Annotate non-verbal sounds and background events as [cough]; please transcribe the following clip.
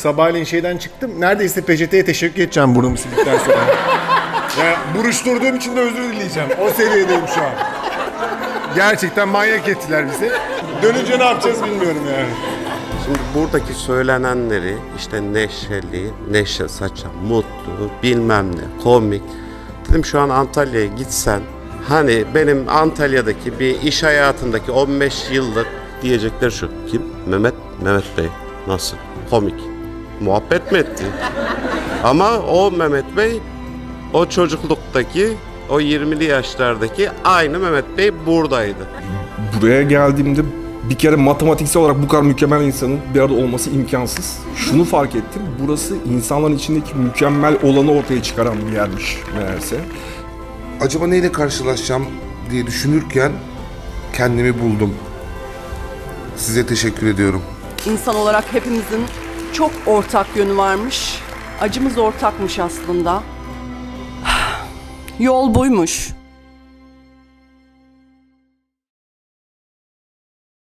Sabahleyin şeyden çıktım. Neredeyse peçeteye teşekkür edeceğim burnumu sildikten sonra. [laughs] ya buruşturduğum için de özür dileyeceğim. O seviyedeyim şu an. Gerçekten manyak ettiler bizi. Dönünce ne yapacağız bilmiyorum yani. Şimdi buradaki söylenenleri işte neşeli, neşe saçan, mutlu, bilmem ne, komik. Dedim şu an Antalya'ya gitsen hani benim Antalya'daki bir iş hayatındaki 15 yıllık diyecekler şu. Kim? Mehmet, Mehmet Bey. Nasıl? Komik. Muhabbet mi etti? Ama o Mehmet Bey o çocukluktaki o 20'li yaşlardaki aynı Mehmet Bey buradaydı. Buraya geldiğimde bir kere matematiksel olarak bu kadar mükemmel insanın bir arada olması imkansız. Şunu fark ettim. Burası insanların içindeki mükemmel olanı ortaya çıkaran bir yermiş meğerse. acaba neyle karşılaşacağım diye düşünürken kendimi buldum. Size teşekkür ediyorum. İnsan olarak hepimizin çok ortak yönü varmış. Acımız ortakmış aslında. [sighs] Yol buymuş.